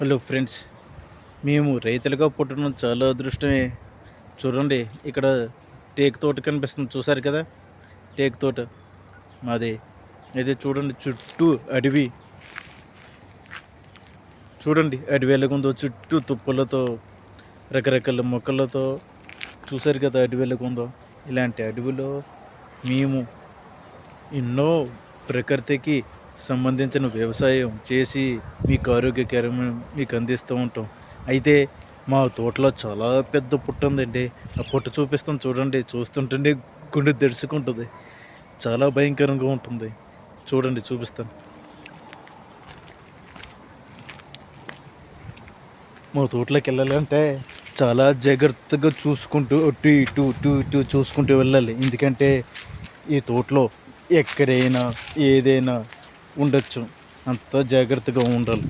Hello friends మేము రైతులుగా పుట్టడం చాలా అదృష్టమే. చూడండి ఇక్కడ టేక్ తోట కనిపిస్తుంది. చూసారు కదా? టేక్ తోట. మాది అయితే చూడండి చుట్టూ అడవి. చూడండి అడవి ఎలాగుందో చుట్టూ తుప్పలతో రకరకాల మొక్కలతో. చూసారు కదా అడవి ఎలాగుందో ఇలాంటి అడవిలో మేము ఎన్నో ప్రకృతికి సంబంధించిన వ్యవసాయం చేసి మీకు ఆరోగ్యకరమైన మీకు అందిస్తూ ఉంటాం. అయితే మా తోటలో చాలా పెద్ద పుట్ట ఉందండి. ఆ పుట్ట చూపిస్తాం చూడండి. చూస్తుంటే గుండె తెరుచుకుంటుంది చాలా భయంకరంగా ఉంటుంది. చూడండి చూపిస్తాను. మా తోటలోకి వెళ్ళాలంటే చాలా జాగ్రత్తగా చూసుకుంటూ అటు ఇటు ఇటు ఇటు చూసుకుంటూ వెళ్ళాలి. ఎందుకంటే ఈ తోటలో ఎక్కడైనా ఏదైనా ఉండొచ్చు. అంత జాగ్రత్తగా ఉండాలి.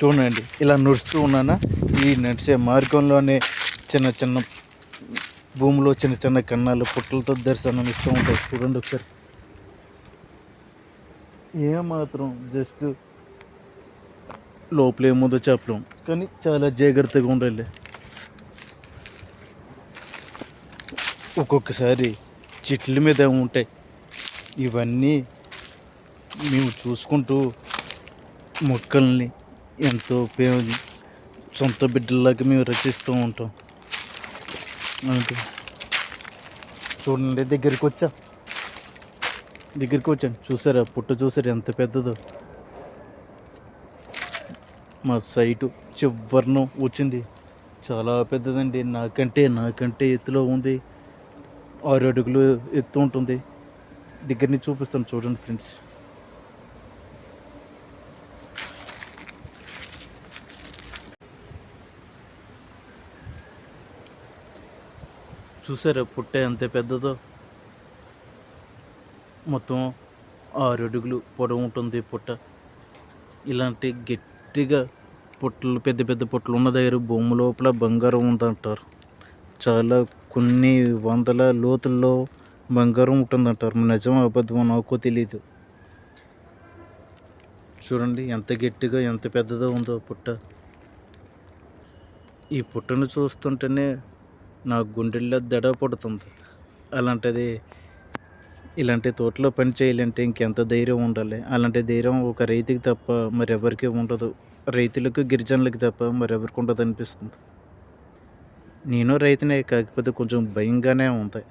చూడండి ఇలా నడుస్తూ ఉన్నానా? ఈ నడిచే మార్గంలోనే చిన్న చిన్న భూమిలో చిన్న చిన్న కన్నాలు పుట్టలతో దర్శనం ఇస్తూ ఉంటాయి. చూడండి ఒకసారి. ఏమాత్రం జస్ట్ లోపలేముందో చెప్పలేం కానీ చాలా జాగ్రత్తగా ఉండాలి. ఒక్కొక్కసారి చెట్ల మీద ఉంటాయి. ఇవన్నీ మేము చూసుకుంటూ మొక్కల్ని ఎంతో ప్రేమ సొంత బిడ్డల్లాగా మేము రచిస్తూ ఉంటాం. అంటే చూడండి దగ్గరికి వచ్చా? దగ్గరికి వచ్చాను. చూసారా? పుట్ట చూసారు? ఎంత పెద్దదో. మా సైటు చివరిన వచ్చింది. చాలా పెద్దదండి. నాకంటే నాకంటే ఎత్తులో ఉంది. ఆరు అడుగులు ఎత్తు ఉంటుంది. దగ్గరని చూపిస్తాను. చూడండి ఫ్రెండ్స్. చూసారా పుట్ట ఎంత పెద్దదో? మొత్తం ఆరు అడుగులు పొడవు ఉంటుంది పుట్ట. ఇలాంటి గట్టిగా పుట్టలు పెద్ద పెద్ద పుట్టలు ఉన్న దగ్గర భూమి లోపల బంగారం ఉందంటారు. చాలా కొన్ని వందల లోతుల్లో బంగారం ఉంటుందంటారు. నిజం అబద్ధం నాకు తెలియదు చూడండి ఎంత గట్టిగా ఎంత పెద్దదో ఉందో పుట్ట. ఈ పుట్టను చూస్తుంటేనే నా గుండెల్లో దడ పడుతుంది. అలాంటిది ఇలాంటి తోటలో పని చేయాలంటే ఇంకెంత ధైర్యం ఉండాలి? అలాంటి ధైర్యం ఒక రైతుకి తప్ప మరెవరికి ఉండదు. రైతులకు గిరిజనులకు తప్ప మరెవరికి ఉండదు అనిపిస్తుంది. నేను రైతునే కాకపోతే కొంచెం భయంగానే ఉంటాయి.